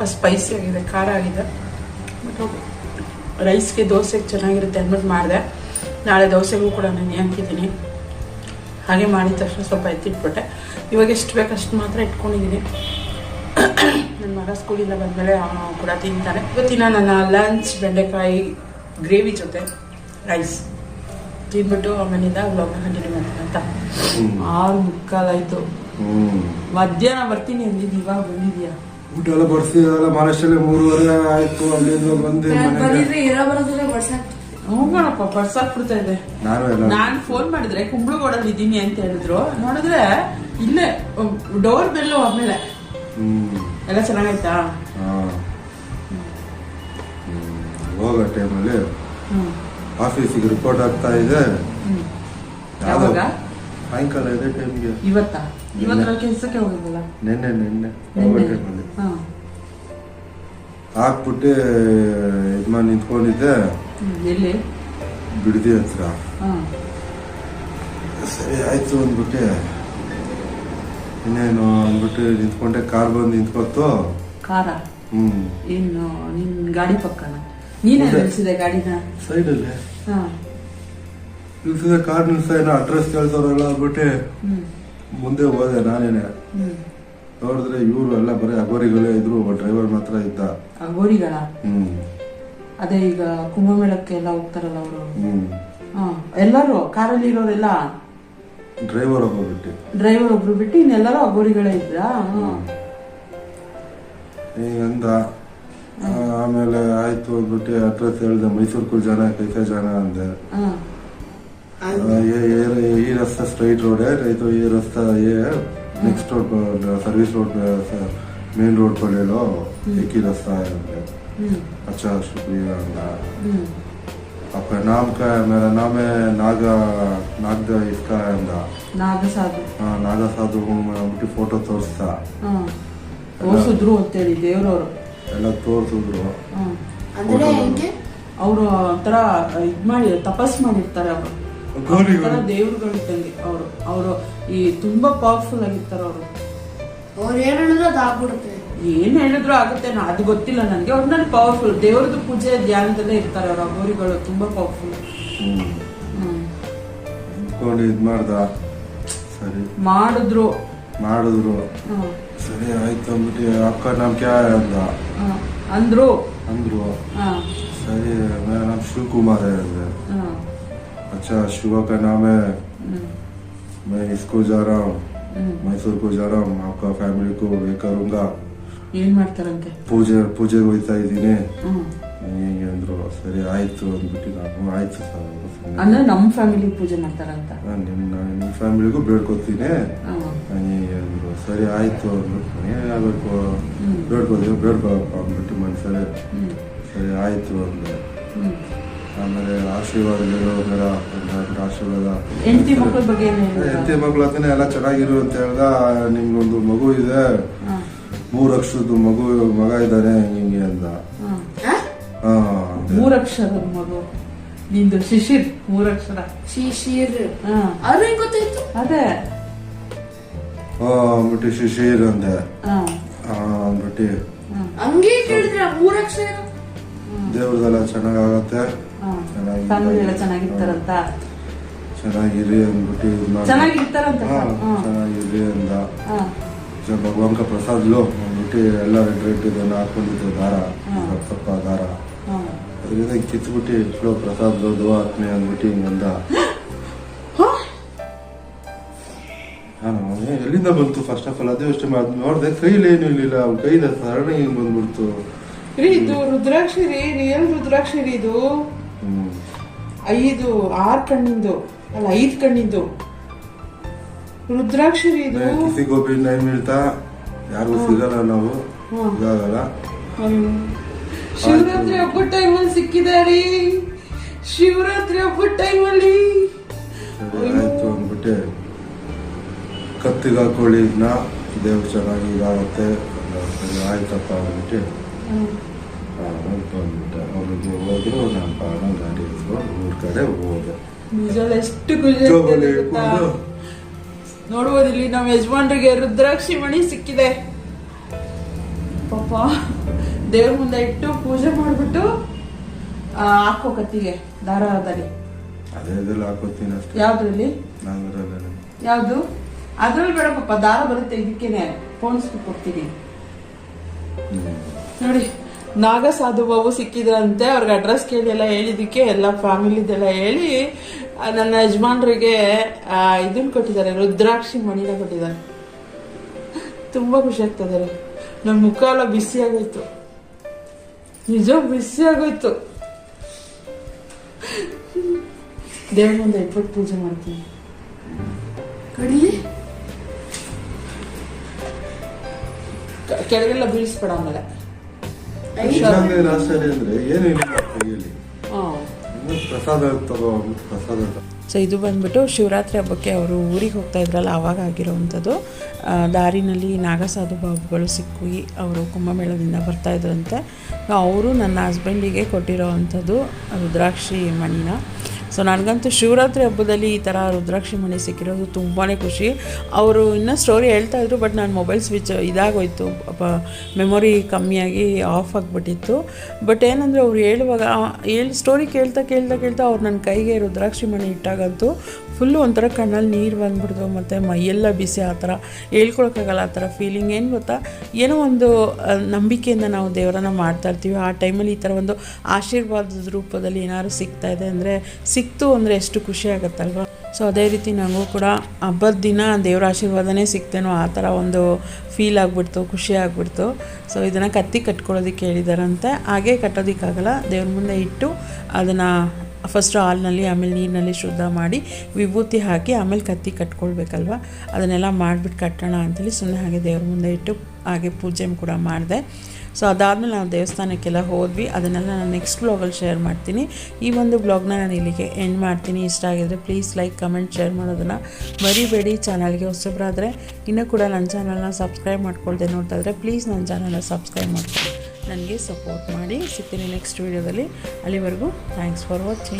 ಸ್ವಲ್ಪ ಸ್ಪೈಸಿ ಆಗಿದೆ ಖಾರ ಆಗಿದೆ. ಬಟ್ ರೈಸ್ಗೆ ದೋಸೆಗೆ ಚೆನ್ನಾಗಿರುತ್ತೆ ಅಂದ್ಬಿಟ್ಟು ಮಾಡಿದೆ. ನಾಳೆ ದೋಸೆಗೂ ಕೂಡ ನಾನು ಹಾಕಿದ್ದೀನಿ. ಹಾಗೆ ಮಾಡಿದ ತಕ್ಷಣ ಸ್ವಲ್ಪ ಎತ್ತಿಟ್ಬಿಟ್ಟೆ. ಇವಾಗ ಎಷ್ಟು ಬೇಕು ಅಷ್ಟು ಮಾತ್ರ ಇಟ್ಕೊಂಡಿದ್ದೀನಿ. ನನ್ನ ಮಗ ಸ್ಕೂಲಿಂದ ಬಂದಮೇಲೆ ಅವನು ಕೂಡ ತಿಂತಾನೆ. ಇವತ್ತಿನ ನನ್ನ ಲಂಚ್ ಬೆಂಡೆಕಾಯಿ ಗ್ರೇವಿ ಜೊತೆ ರೈಸ್ ತಿಂದ್ಬಿಟ್ಟು ಆಮೇಲಿಂದ ಬ್ಲಾಗ್ನ ಕಂಟಿನ್ಯೂ ಮಾಡ್ತೀನಿ ಅಂತ ಆರು ಮುಕ್ಕಾಲಾಯಿತು ಮಧ್ಯಾಹ್ನ ಬರ್ತೀನಿ ಅಂದಿದ್ದು ಇವಾಗ ಬಂದಿದ್ಯಾ ಊಟ ಎಲ್ಲ ಬರ್ಸಿದಲ್ಲ ಮೂರು ಮೂರುವರೆ ಆಯ್ತು ಅಲ್ಲಿಂದ ಬಂದೆ ಮನೆಗೆ. ಹ್ಞೂ ಇರೋ ಬರೋದ್ರೆ ಬರ್ಸಕ್. ಬಿಡ್ತಾ ಇದೆ ನಾನು ಎಲ್ಲ ನಾನ್ ಫೋನ್ ಮಾಡಿದ್ರೆ ಕುಂಬಳಗೋಡಲ್ಲಿ ಇದ್ದೀನಿ ಅಂತ ಹೇಳಿದ್ರು. ನೋಡಿದ್ರೆ ಇಲ್ಲೇ ಡೋರ್ ಬೆಲ್ಲು ಆಮೇಲೆ ಹ್ಮ್. ಎಲ್ಲ ಚೆನ್ನಾಗೈತಾ? ಹಾ. ಹ್ಮ್. ಹೋಗೋ ಟೈಮಲ್ಲಿ ಹ್ಮ್. ಆಫೀಸಿಗೆ ರಿಪೋರ್ಟ್ ಆಗ್ತಾ ಇದೆ. ಹ್ಮ್. ಸಾಯಂಕಾಲ ಇದೆ ಟೈಮ್ಗೆ ಇವತ್ತಾ? ಇವತ್ತರ ಕೆಲಸಕ್ಕೆ ಹೋಗಿದ್ದಿಲ್ಲ ನಿನ್ನೆ ನಿನ್ನೆ. ಟೈಮಲ್ಲಿ ಹಾ. ಹಾಕ್ಬಿಟ್ಟು ಇದು ಮಾಡಿ ನಿಂತ್ಕೊಂಡಿದ್ದೆ ಎಲ್ಲಿ? ಬಿಡದಿ ಹತ್ರ. ಸರಿ ಆಯ್ತು ಅಂದ್ಬಿಟ್ಟು. ಇನ್ನೇನು ಅಂದ್ಬಿಟ್ಟು ನಿಂತ್ಕೊಂಡೆ ಕಾರ್ ಬಂದು ನಿಂತ್ಕೊತ್ತು. ಕಾರ? ಹ್ಮ್. ಇನ್ನು ನಿನ್ನ ಗಾಡಿ ಪಕ್ಕನ? ನೀನೇ. ನಿಲ್ಸಿದೆ ಗಾಡಿನ? ಸೈಡ್ ಹಾಂ. ನಿಲ್ಸಿದ ಕಾರ್ ನಿಲ್ಸ ಏನೋ ಅಡ್ರೆಸ್ ಕೇಳ್ತಾರಲ್ಲ ಅಂದ್ಬಿಟ್ಟು ಮುಂದೆ ಹೋದೆ ನಾನೇನೆ. ನೋಡಿದ್ರೆ ಇವರು ಎಲ್ಲ ಬರೀ ಅಗೋರಿಗಳೇ ಇದ್ರು ಒಬ್ಬ ಡ್ರೈವರ್ ಮಾತ್ರ ಇದ್ದ. ಅಗೋರಿಗಳ ಹ್ಮ್. ಅದೇ ಈಗ ಕುಂಭಮೇಳಕ್ಕೆ ಎಲ್ಲ ಹೋಗ್ತಾರಲ್ಲ ಅವರು. ಹ್ಮ್. ಹಾಂ ಎಲ್ಲರೂ ಕಾರಲ್ಲಿ ಇರೋರೆಲ್ಲ? ಡ್ರೈವರ್ ಒಬ್ಬ ಬಿಟ್ಟು. ಡ್ರೈವರ್ ಒಬ್ರು ಬಿಟ್ಟು ಇನ್ನೆಲ್ಲರೂ ಅಗೋರಿಗಳೇ ಇದ್ರಾ? ಹಿಂಗಂದ ಆ, ಆಮೇಲೆ ಆಯ್ತು ಅಂದ್ಬಿಟ್ಟು ಅಡ್ರೆಸ್ ಹೇಳ್ದೆ ಮೈಸೂರು ಜನ ಕೈಸ ಜನ ಅಂದೆ. ये ये रास्ता स्ट्रेट रोड है नहीं तो ये रास्ता ये है next road service road main road पर ले लो एक ही रास्ता है अच्छा शुक्रिया आपका नाम क्या है मेरा नाम है नागा नागद इसका है ಅಂದ ನಾಗ ಸಾಧು ಹಾ ನಾಗ ಸಾಧು ಬಿಟ್ಟು ಫೋಟೋ ತೋರಿಸ್ತಾ ತೋರಿಸಿದ್ರು ಅಂತೇಳಿ ದೇವ್ರವರು ಎಲ್ಲ ತೋರಿಸಿದ್ರು ಅಂದ್ರೆ ಅವರು ಒಂಥರ ಇದು ಮಾಡಿ ತಪಸ್ ಮಾಡಿರ್ತಾರೆ ಅವರು ದೇವ್ರುಗಳಿದ್ದಂಗೆ ಅವರು ಅವರು ಈ ತುಂಬಾ ಪವರ್ಫುಲ್ ಆಗಿರ್ತಾರೆ ಅವರು. ಅವ್ರು ಏನ್ ಹೇಳಿದ್ರು ಅದು ಆಗಿಬಿಡುತ್ತೆ. ಏನ್ ಹೇಳಿದ್ರು ಆಗುತ್ತೆ ಅದು ಗೊತ್ತಿಲ್ಲ ನನಗೆ ಅವ್ರು ನನ್ನ ಪವರ್ಫುಲ್ ದೇವ್ರದ್ದು ಪೂಜೆ ಧ್ಯಾನದಲ್ಲೇ ಇರ್ತಾರೆ ಅವ್ರ. ಅಗೋರಿಗಳು ತುಂಬಾ ಪವರ್ಫುಲ್ ಅನ್ಕೊಂಡು ಇದ್ ಮಾಡ್ದ. ಸರಿ. ಮಾಡಿದ್ರು. ಮಾಡಿದ್ರು. ಸರಿ ಆಯ್ತು ಅಂದ್ಬಿಟ್ಟು ಅಕ್ಕ ನಮ್ ಕ್ಯಾ ಅಂದ. ಆ, ಅಂದ್ರು. ಅಂದ್ರು. ಸರಿ ನಮ್ ಶಿವಕುಮಾರ್ ಹೇಳಿದ್ರೆ. अच्छा शिवा का नाम है ಹ್ಮ್. मैं इसको जा रहा हूँ ಹ್ಮ್. मैसूर को जा रहा हूँ आपका फैमिली को ये करूँगा ಏನ್ ಮಾಡ್ತಾರಂತೆ ಪೂಜೆ ಪೂಜೆಗೆ ಹೋಯ್ತಾ ಇದ್ದೀನಿ ಹ್ಮ್ ಹಿಂಗೆ ಅಂದ್ರು ಸರಿ ಆಯ್ತು ಅಂದ್ಬಿಟ್ಟು ನಾನು ಆಯ್ತು ಸರ್ ಸುಮ್ನೆ. ಅಂದ್ರೆ ನಮ್ಮ ಫ್ಯಾಮಿಲಿ ಪೂಜೆ ಮಾಡ್ತಾರಂತ ನಾನ್ ನಿನ್ನ ನಿಮ್ಮ ಫ್ಯಾಮಿಲಿಗೂ ಬೇಡ್ಕೊತೀನಿ ಹ್ಮ್. ಹಿಂಗೆ ಅಂದ್ರು ಸರಿ ಆಯ್ತು ಅಂದ್ಬಿಟ್ಟು ಏನಾಗಬೇಕು ಹ್ಮ್. ಬೇಡ್ಕೋತೀವಿ ಬೇಡ್ಕೊಳಪ್ಪ ಅಂದ್ಬಿಟ್ಟು ಮನ್ಸಲ್ಲಿ ಹ್ಮ್. ಸರಿ ಆಯ್ತು ಅಂದೆ ಹ್ಮ್. ಆಮೇಲೆ ಆಶೀರ್ವಾದ ಮೇರ ಆಶೀರ್ವಾದ. ಹೆಂಡತಿ ಮಕ್ಕಳ ಬಗ್ಗೆ ಏನ್ ಹೆಂಡತಿ ಹೇಳಿದ್ರು ಮಕ್ಳು ಹತ್ರನೇ ಎಲ್ಲ ಚೆನ್ನಾಗಿರು ಅಂತ ಹೇಳ್ದ ನಿಮ್ಗೊಂದು ಮಗು ಇದೆ. ಮೂರು ಅಕ್ಷರದ್ದು ಮಗು ಮಗ ಇದ್ದಾನೆ ಹಿಂಗೆ ಅಂದ. ಆ? ಹಾ. ಮೂರಕ್ಷರದ ಮಗು. ನಿಂದು ಶಿಶಿರ್ ಮೂರಕ್ಷರ ಶಿಶಿರ್. ಹಾ. ಅವ್ರು ಹೆಂಗ್ ಗೊತ್ತಾಯ್ತು? ಅದೇ. ಹಾ ಅಂದ್ಬಿಟ್ಟು ಶಿಶಿರ್ ಅಂದೆ. ಹಾ. ಹಾ ಅಂದ್ಬಿಟ್ಟು. ಹಂಗೆ ಕೇಳಿದ್ರೆ? ಮೂರಕ್ಷರ ದೇವ್ರದೆಲ್ಲ ಚೆನ್ನಾಗಾಗತ್ತೆ. ಫ್ಯಾಮಿಲಿ ಎಲ್ಲ ಚೆನ್ನಾಗಿರ್ತಾರಂತ ಚೆನ್ನಾಗಿರಿ ಅಂದ್ಬಿಟ್ಟು ಇದ್ ಮಾಡ್ದೆ. ಚೆನ್ನಾಗಿರ್ತಾರಂತ. ಚೆನ್ನಾಗಿರಿ ಅಂದ ಹಾ. ಜ ಭಗವಾನ್ ಪ್ರಸಾದ್ ಲೋ ಅಂದ್ಬಿಟ್ಟು ಎಲ್ಲ ರೆಡ್ ರೆಡ್ ಇದನ್ನ ಹಾಕೊಂಡಿದ್ರು ದಾರ. ಸ್ವಲ್ಪ ದಾರ ಹಾ. ಅದರಿಂದ ಕಿತ್ಬಿಟ್ಟು ಇಟ್ಲೋ ಪ್ರಸಾದ್ ಲೋ ದುವಾ ಆತ್ಮೆ ಅಂದ್ಬಿಟ್ಟು ಹಿಂಗಂದ ನಾನು ಎಲ್ಲಿಂದ ಬಂತು ಫಸ್ಟ್ ಆಫ್ ಆಲ್ ಅದೇ ಯೋಚನೆ ಅದ್ ನೋಡ್ದೆ ಕೈಲಿ ಏನು ಇರ್ಲಿಲ್ಲ ಅವ್ನ ಕೈದ ಸರಣ ಹಿಂಗ್ ಬಂದ್ಬಿಡ್ತು ಇದು ರುದ್ರಾಕ್ಷಿ ರೀ ರಿಯಲ್ ರುದ್ರಾಕ್ಷಿ ರೀ ಇದು ಐದು ಆರು ಕಣ್ಣಿಂದು ಅಲ್ಲ ಐದು ಕಣ್ಣಿಂದು. ರುದ್ರಾಕ್ಷರಿ ಇದು. ಕಿಸಿ ಗೋಪಿ ಟೈಮ್ ಹೇಳ್ತಾ? ಯಾರು ಸಿಗಲ್ಲ ನಾವು. ಇದಾಗಲ್ಲ. ಶಿವರಾತ್ರಿ ಹಬ್ಬದ ಟೈಮಲ್ಲಿ ಸಿಕ್ಕಿದಾರಿ. ಶಿವರಾತ್ರಿ ಹಬ್ಬದ ಟೈಮಲ್ಲಿ ಆಯ್ತು ಅಂದ್ಬಿಟ್ಟೆ. ಕತ್ತಿಗೆ ಹಾಕೊಳ್ಳಿ ಇದನ್ನ ದೇವ್ರು ಚೆನ್ನಾಗಿ ಇದಾಗುತ್ತೆ. ಆಯ್ತಪ್ಪ ಅಂದ್ಬಿಟ್ಟು. ಬಂದ್ಬಿಟ್ಟೆ ಅವ್ರಿಗೆ ಹೋದ್ರು ನಾನು ಬಾಣ ಗಾಡಿ ಎತ್ಕೊಂಡು ಊರ್ ಕಡೆ ಹೋದೆ ನಿಜವಲ್ಲ ಎಷ್ಟು ಖುಷಿ ಜೋಬಲ್ಲಿ ಆಗ್ತಿದೆ ನೋಡ್ಬೋದು ಇಲ್ಲಿ ನಮ್ಮ ಯಜಮಾನ್ರಿಗೆ ರುದ್ರಾಕ್ಷಿ ಮಣಿ ಸಿಕ್ಕಿದೆ. ಪಾಪ ದೇವ್ರ ಮುಂದೆ ಇಟ್ಟು ಪೂಜೆ ಮಾಡ್ಬಿಟ್ಟು ಹಾಕೋ ಕತ್ತಿಗೆ ಅದೇ ಹಾಕೋತೀನಿ ಅಷ್ಟೇ. ಯಾವ್ದ್ರಲ್ಲಿ? ಯಾವುದು ಯಾವ್ದು? ಅದ್ರಲ್ಲಿ ಬೇಡ ಪಾಪ ದಾರ ಬರುತ್ತೆ ಇದಕ್ಕೇನೆ. ಫೋನ್ಸ್ಬಿಟ್ಟು ಕೊಡ್ತೀನಿ. ನೋಡಿ ನಾಗ ಸಾಧು ಬಾಬು ಸಿಕ್ಕಿದ್ರಂತೆ ಅವ್ರಿಗೆ ಅಡ್ರೆಸ್ ಕೇಳಿ ಎಲ್ಲ ಹೇಳಿದಕ್ಕೆ ಎಲ್ಲ ಫ್ಯಾಮಿಲಿದೆಲ್ಲ ಹೇಳಿ ನನ್ನ ಯಜಮಾನ್ರಿಗೆ ಇದನ್ ಇದನ್ನ ಕೊಟ್ಟಿದ್ದಾರೆ ರುದ್ರಾಕ್ಷಿ ಮಣಿನ ಕೊಟ್ಟಿದ್ದಾರೆ. ತುಂಬಾ ಖುಷಿ ಆಗ್ತದೆ ನನ್ನ ಮುಖ ಎಲ್ಲ ಬಿಸಿ ಆಗೋಯ್ತು. ನಿಜ ಬಿಸಿ ಆಗೋಯ್ತು. ದೇವ್ರ ಮುಂದೆ ಇಟ್ಬಿಟ್ಟು ಪೂಜೆ ಮಾಡ್ತೀನಿ. ಕಡಿ ಕೆಳಗೆಲ್ಲ ಬೀಳಿಸ್ಬೇಡ ಆಮೇಲೆ. ಅಂದ್ರೆ ಏನು ಇಲ್ಲ ಕೈಯಲ್ಲಿ ಹಾಂ. ಇನ್ನು ಪ್ರಸಾದ ತಗೋ ಪ್ರಸಾದ. ಸೊ ಇದು ಬಂದ್ಬಿಟ್ಟು ಶಿವರಾತ್ರಿ ಹಬ್ಬಕ್ಕೆ ಅವರು ಊರಿಗೆ ಹೋಗ್ತಾ ಇದ್ರಲ್ಲ ಆವಾಗ ಆಗಿರೋವಂಥದ್ದು. ದಾರಿನಲ್ಲಿ ನಾಗಸಾಧು ಬಾಬುಗಳು ಸಿಕ್ಕಿ ಅವರು ಕುಂಭಮೇಳದಿಂದ ಬರ್ತಾ ಇದ್ರಂತೆ. ಅವರು ನನ್ನ ಹಸ್ಬೆಂಡಿಗೆ ಕೊಟ್ಟಿರೋ ಅಂಥದ್ದು ರುದ್ರಾಕ್ಷಿ ಮಣಿನ ಸೊ ನನಗಂತೂ ಶಿವರಾತ್ರಿ ಹಬ್ಬದಲ್ಲಿ ಈ ಥರ ರುದ್ರಾಕ್ಷಿ ಮಣಿ ಸಿಕ್ಕಿರೋದು ತುಂಬಾ ಖುಷಿ. ಅವರು ಇನ್ನೂ ಸ್ಟೋರಿ ಹೇಳ್ತಾ ಇದ್ರು ಬಟ್ ನಾನು ಮೊಬೈಲ್ ಸ್ವಿಚ್ ಇದಾಗೋಯ್ತು. ಮೆಮೊರಿ ಕಮ್ಮಿಯಾಗಿ ಆಫ್ ಆಗಿಬಿಟ್ಟಿತ್ತು. ಬಟ್ ಏನಂದರೆ ಅವ್ರು ಹೇಳುವಾಗ ಹೇಳಿ ಸ್ಟೋರಿ ಕೇಳ್ತಾ ಕೇಳ್ತಾ ಕೇಳ್ತಾ ಅವ್ರು ನನ್ನ ಕೈಗೆ ರುದ್ರಾಕ್ಷಿ ಮಣಿ ಇಟ್ಟಾಗಂತೂ ಫುಲ್ಲು ಒಂಥರ ಕಣ್ಣಲ್ಲಿ ನೀರು ಬಂದ್ಬಿಡ್ತು ಮತ್ತು ಮೈಯೆಲ್ಲ ಬಿಸಿ ಆ ಥರ, ಹೇಳ್ಕೊಳಕ್ಕಾಗಲ್ಲ ಆ ಥರ ಫೀಲಿಂಗ್ ಏನು ಗೊತ್ತಾ? ಏನೋ ಒಂದು ನಂಬಿಕೆಯಿಂದ ನಾವು ದೇವರನ್ನ ಮಾಡ್ತಾ ಇರ್ತೀವಿ. ಆ ಟೈಮಲ್ಲಿ ಈ ಥರ ಒಂದು ಆಶೀರ್ವಾದದ ರೂಪದಲ್ಲಿ ಏನಾದ್ರು ಸಿಗ್ತಾ ಇದೆ ಅಂದರೆ, ಸಿಕ್ತು ಅಂದರೆ ಎಷ್ಟು ಖುಷಿ ಆಗುತ್ತಲ್ವ? ಸೊ ಅದೇ ರೀತಿ ನನಗೂ ಕೂಡ ಹಬ್ಬದ ದಿನ ದೇವರ ಆಶೀರ್ವಾದನೇ ಸಿಗ್ತೇನೋ ಆ ಥರ ಒಂದು ಫೀಲ್ ಆಗಿಬಿಡ್ತು, ಖುಷಿ ಆಗಿಬಿಡ್ತು. ಸೊ ಇದನ್ನು ಕತ್ತಿ ಕಟ್ಕೊಳ್ಳೋದಕ್ಕೆ ಹೇಳಿದಾರಂತೆ. ಹಾಗೇ ಕಟ್ಟೋದಕ್ಕಾಗಲ್ಲ. ದೇವ್ರ ಮುಂದೆ ಇಟ್ಟು ಅದನ್ನು ಫಸ್ಟು ಹಾಲ್ನಲ್ಲಿ ಆಮೇಲೆ ನೀರಿನಲ್ಲಿ ಶುದ್ಧ ಮಾಡಿ ವಿಭೂತಿ ಹಾಕಿ ಆಮೇಲೆ ಕತ್ತಿ ಕಟ್ಕೊಳ್ಬೇಕಲ್ವ? ಅದನ್ನೆಲ್ಲ ಮಾಡಿಬಿಟ್ಟು ಕಟ್ಟೋಣ ಅಂತೇಳಿ ಸುಮ್ಮನೆ ಹಾಗೆ ದೇವ್ರ ಮುಂದೆ ಇಟ್ಟು ಹಾಗೆ ಪೂಜೆ ಕೂಡ ಮಾಡಿದೆ. ಸೊ ಅದಾದಮೇಲೆ ನಾವು ದೇವಸ್ಥಾನಕ್ಕೆಲ್ಲ ಹೋದ್ವಿ. ಅದನ್ನೆಲ್ಲ ನಾನು ನೆಕ್ಸ್ಟ್ ಬ್ಲಾಗಲ್ಲಿ ಶೇರ್ ಮಾಡ್ತೀನಿ. ಈ ಒಂದು ಬ್ಲಾಗ್ನ ನಾನು ಇಲ್ಲಿಗೆ ಎಂಡ್ ಮಾಡ್ತೀನಿ. ಇಷ್ಟ ಆಗಿದ್ರೆ ಪ್ಲೀಸ್ ಲೈಕ್ ಕಮೆಂಟ್ ಶೇರ್ ಮಾಡೋದನ್ನು ಮರಿಬೇಡಿ ಚಾನಲ್ಗೆ. ಹೊಸಬ್ರಾದರೆ, ಇನ್ನೂ ಕೂಡ ನನ್ನ ಚಾನಲ್ನ ಸಬ್ಸ್ಕ್ರೈಬ್ ಮಾಡ್ಕೊಳ್ದೆ ನೋಡ್ತಾ ಇದ್ದರೆ ಪ್ಲೀಸ್ ನನ್ನ ಚಾನಲ್ನ ಸಬ್ಸ್ಕ್ರೈಬ್ ಮಾಡ್ಕೊಳ್ಳಿ ನನಗೆ ಸಪೋರ್ಟ್ ಮಾಡಿ ಸಿಗ್ತೀನಿ ನೆಕ್ಸ್ಟ್ ವೀಡಿಯೋದಲ್ಲಿ ಅಲ್ಲಿವರೆಗೂ ಥ್ಯಾಂಕ್ಸ್ ಫಾರ್ ವಾಚಿಂಗ್